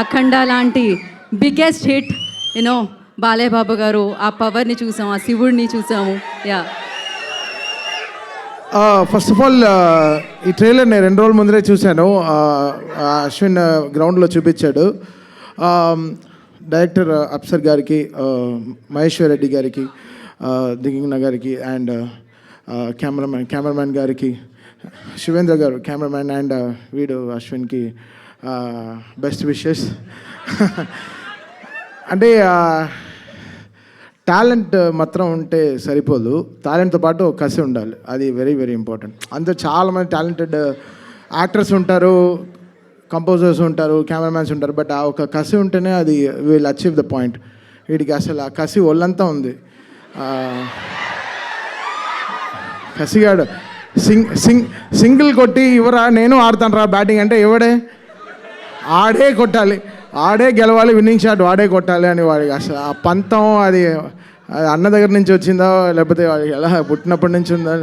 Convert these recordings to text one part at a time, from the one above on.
అఖండ లాంటి biggest hit you know Balayya Babu గారు ఆ పవర్ని చూసాము ఆ శివుడిని చూసాము. యా ఫస్ట్ ఆఫ్ ఆల్ ఈ ట్రైలర్ నేను రెండు రోజుల ముందరే చూశాను. Uh, అశ్విన్ uh, గ్రౌండ్లో చూపించాడు. Um, డైరెక్టర్ అప్సర్ uh, గారికి మహేశ్వర్ రెడ్డి గారికి దిగింగ్న గారికి అండ్ కెమెరామ్యాన్ కెమెరామ్యాన్ గారికి శివేంద్ర గారు కెమెరామ్యాన్ అండ్ వీడు అశ్విన్కి బెస్ట్ విషెస్ అంటే టాలెంట్ మాత్రం ఉంటే సరిపోదు. టాలెంట్తో పాటు ఒక కసి ఉండాలి. అది వెరీ వెరీ ఇంపార్టెంట్ అందరూ చాలామంది టాలెంటెడ్ యాక్టర్స్ ఉంటారు కంపోజర్స్ ఉంటారు కెమెరామ్యాన్స్ ఉంటారు బట్ ఆ ఒక కసి ఉంటేనే అది విల్ అచీవ్ ద పాయింట్ వీడికి అసలు ఆ కసి ఒళ్ళంతా ఉంది. కసిగాడు. సింగ్ సింగ్ సింగిల్ కొట్టి ఇవరా నేను ఆడతాను రా బ్యాటింగ్ అంటే ఎవడే? ఆడే కొట్టాలి. ఆడే గెలవాలి విన్నింగ్ షాట్ వాడే కొట్టాలి అని వాడికి అసలు ఆ పంతం అది అది అన్న దగ్గర నుంచి వచ్చిందా లేకపోతే వాడికి ఎలా పుట్టినప్పటి నుంచి ఉందా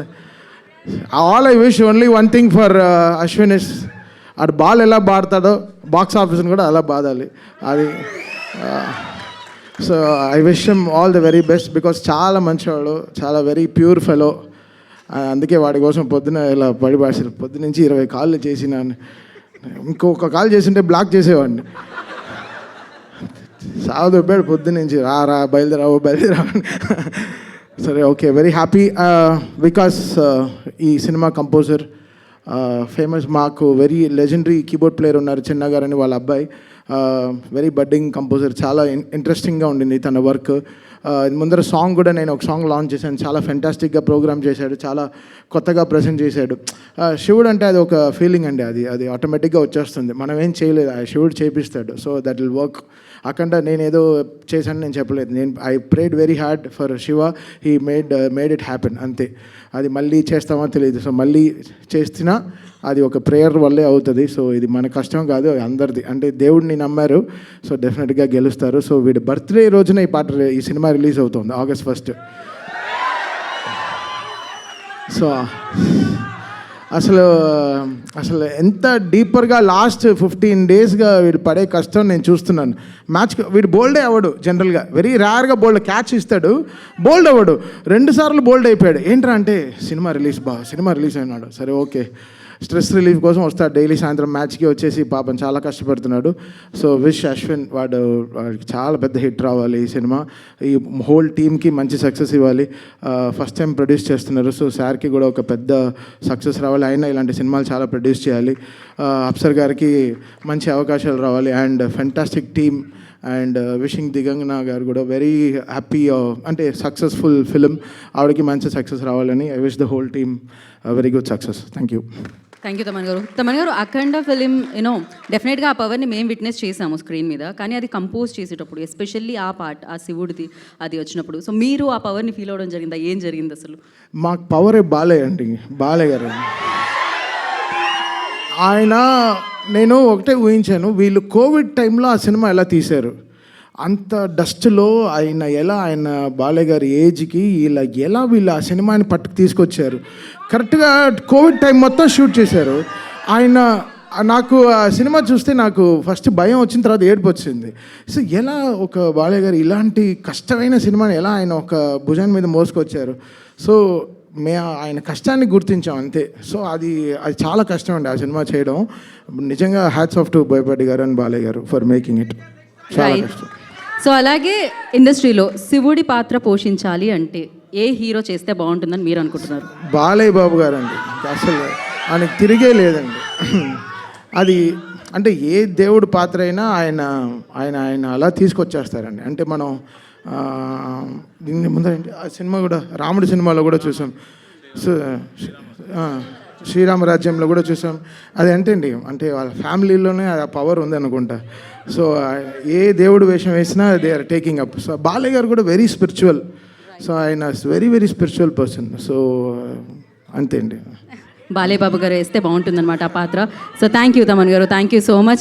all I wish only one thing for Ashwin is ఆడు బాల్ ఎలా బాడతాడో బాక్స్ ఆఫీస్ని కూడా అలా బాదాలి. అది so I wish all the very best because చాలా మంచివాడు చాలా వెరీ ప్యూర్ ఫెలో అందుకే వాడి కోసం పొద్దున ఇలా పడిపాసారు పొద్దునుంచి పొద్దున నుంచి ఇరవై కాళ్ళు చేసినాను. ఇంకొక కాల్ చేసింటే బ్లాక్ చేసేవాడిని. చాలా దొబ్బాడు పొద్దున్న నుంచి రా రా బయలుదేరావు బయలుదేరావు సరే ఓకే వెరీ హ్యాపీ బికాస్ ఈ సినిమా కంపోజర్ ఫేమస్ uh, మాకు వెరీ లెజెండరీ కీబోర్డ్ ప్లేయర్ ఉన్నారు చిన్న గారు అని వాళ్ళ అబ్బాయి. వెరీ బడ్డింగ్ కంపోజర్ చాలా ఇంట్రెస్టింగ్గా ఉండింది తన వర్క్ ముందర సాంగ్ కూడా నేను ఒక సాంగ్ లాంచ్ చేశాను. చాలా ఫెంటాస్టిక్గా ప్రోగ్రామ్ చేశాడు. చాలా కొత్తగా ప్రజెంట్ చేశాడు. శివుడు అంటే అది ఒక ఫీలింగ్ అండి అది. అది ఆటోమేటిక్గా వచ్చేస్తుంది. మనం ఏం చేయలేదు. ఆ శివుడు చేపిస్తాడు. సో దట్ విల్ వర్క్ అక్కడ నేను ఏదో చేశాను నేను చెప్పలేదు. నేను I prayed very hard for Shiva he made made it happen అంతే. అది మళ్ళీ చేస్తామో తెలియదు. సో మళ్ళీ చేస్తున్నా అది ఒక ప్రేయర్ వల్లే అవుతుంది. సో ఇది మన కష్టం కాదు అది అందరిది. అంటే దేవుడిని నమ్మారు సో డెఫినెట్గా గెలుస్తారు. సో వీడి బర్త్డే రోజున ఈ పాట ఈ సినిమా రిలీజ్ అవుతుంది ఆగస్ట్ ఫస్ట్ సో అసలు అసలు ఎంత డీపర్గా లాస్ట్ ఫిఫ్టీన్ డేస్గా వీడు పడే కష్టం నేను చూస్తున్నాను. మ్యాచ్ వీడు బోల్డే అవ్వడు జనరల్గా. వెరీ రేర్గా బోల్డ్ క్యాచ్ ఇస్తాడు. బోల్డ్ అవ్వడు. రెండు సార్లు బోల్డ్ అయిపోయాడు. ఏంట్రా అంటే సినిమా రిలీజ్ బా సినిమా రిలీజ్ అయినాడు. సరే ఓకే. స్ట్రెస్ రిలీఫ్ కోసం వస్తాడు. డైలీ సాయంత్రం మ్యాచ్కి వచ్చేసి పాపం చాలా కష్టపడుతున్నాడు. సో విష్ అశ్విన్ వాడు వాడికి చాలా పెద్ద హిట్ రావాలి ఈ సినిమా. ఈ హోల్ టీమ్కి మంచి సక్సెస్ ఇవ్వాలి. ఫస్ట్ టైం ప్రొడ్యూస్ చేస్తున్నారు. సో సార్కి కూడా ఒక పెద్ద సక్సెస్ రావాలి. అయినా ఇలాంటి సినిమాలు చాలా ప్రొడ్యూస్ చేయాలి. అప్సర్ గారికి మంచి అవకాశాలు రావాలి. And fantastic team and wishing Digangana garu కూడా వెరీ హ్యాపీ అంటే సక్సెస్ఫుల్ ఫిలిం ఆవిడకి మంచి సక్సెస్ రావాలని I wish the whole team very good success thank you thank you Thaman garu Thaman garu Akhanda film you know డెఫినెట్గా ఆ పవర్ని మేము witness చేసాము స్క్రీన్ మీద. కానీ అది కంపోజ్ చేసేటప్పుడు ఎస్పెషల్లీ ఆ పార్ట్ ఆ శివుడిది అది వచ్చినప్పుడు. సో మీరు ఆ పవర్ని ఫీల్ అవ్వడం జరిగిందా? ఏం జరిగింది అసలు? మాకు పవరే బాలే అండి. బాలే గారు. ఆయన నేను ఒకటే ఊహించాను వీళ్ళు కోవిడ్ టైంలో ఆ సినిమా ఎలా తీశారు? అంత డస్ట్లో ఆయన ఎలా ఆయన బాలయ్య గారి ఏజ్కి ఇలా ఎలా వీళ్ళు ఆ సినిమాని పట్టుకు తీసుకొచ్చారు? కరెక్ట్గా కోవిడ్ టైం మొత్తం షూట్ చేశారు. ఆయన నాకు ఆ సినిమా చూస్తే నాకు ఫస్ట్ భయం వచ్చిన తర్వాత ఏడుపు వచ్చింది. సో ఎలా ఒక బాలయ్య గారు ఇలాంటి కష్టమైన సినిమాని ఎలా ఆయన ఒక భుజాన్ని మీద మోసుకొచ్చారు? సో మే ఆయన కష్టాన్ని గుర్తించాం అంతే. సో అది అది చాలా కష్టం అండి ఆ సినిమా చేయడం. నిజంగా హ్యాట్స్ ఆఫ్ టు బోయపాటి గారు అండ్ బాలయ్య గారు ఫర్ మేకింగ్ ఇట్ చాలా. కష్టం. సో అలాగే ఇండస్ట్రీలో శివుడి పాత్ర పోషించాలి అంటే ఏ హీరో చేస్తే బాగుంటుందని మీరు అనుకుంటున్నారు? బాలయ్య బాబు గారు అండి అసలు ఆయనకి తిరిగే లేదండి. అది అంటే ఏ దేవుడు పాత్ర అయినా ఆయన ఆయన ఆయన అలా తీసుకొచ్చేస్తారండి. అంటే మనం దీన్ని దీని ముందర ఆ సినిమా కూడా రాముడి సినిమాలో కూడా చూసాం. సో రాజ్యంలో శ్రీరామరాజ్యంలో కూడా చూసాం. అది అంటే అండి అంటే వాళ్ళ ఫ్యామిలీలోనే ఆ పవర్ ఉంది అనుకుంటా. సో ఏ దేవుడు వేషం వేసినా they are taking up. So Balayya garu కూడా వెరీ స్పిరిచువల్. సో ఆయన very very spiritual person. So అంతే అండి. బాలేబాబు గారు వేస్తే బాగుంటుందన్నమాట ఆ పాత్ర. సో థ్యాంక్ యూ తమన్ గారు. Thank you so much